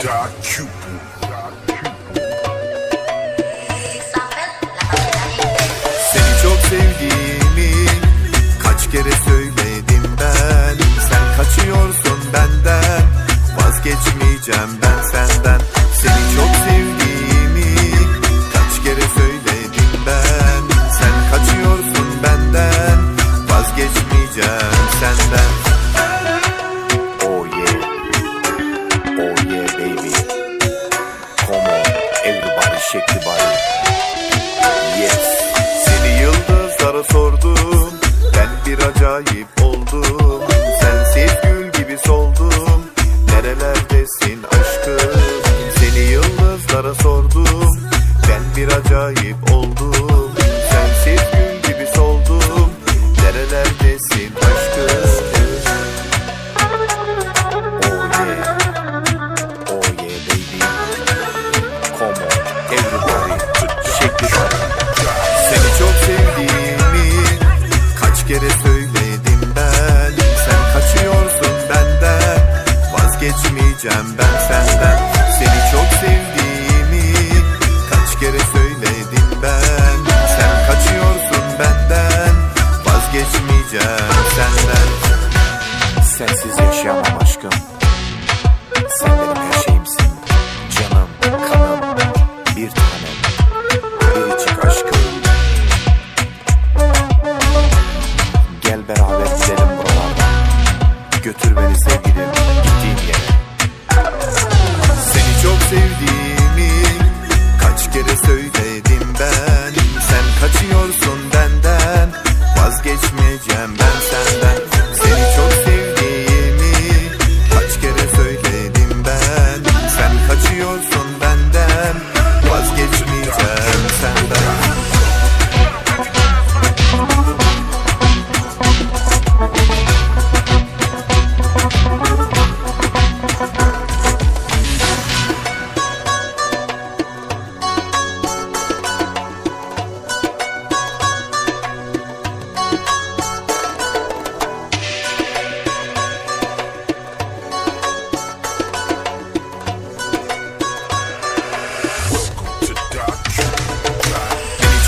Cute. Seni çok sevdiğimi kaç kere söyledim ben Sen kaçıyorsun benden vazgeçmeyeceğim ben senden the body Yes. Seni yıldızlara sordum. Ben bir acayip oldum. Sensiz gül gibi soldum. Nerelerdesin aşkım? Seni yıldızlara sordum. Ben bir acayip oldum. Sensiz vazgeçmeyeceğim ben senden. Seni çok sevdiğimi kaç kere söyledim ben. Sen kaçıyorsun benden vazgeçmeyeceğim senden. Sensiz yaşayamam aşkım. Sen benim her şeyimsin. Canım, kanım, bir tanem. Biricik aşkım. Gel beraber gidelim buralardan. Götür beni sevgilim sevdiğim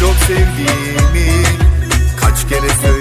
çok sevdiğimi Kaç kere söyledim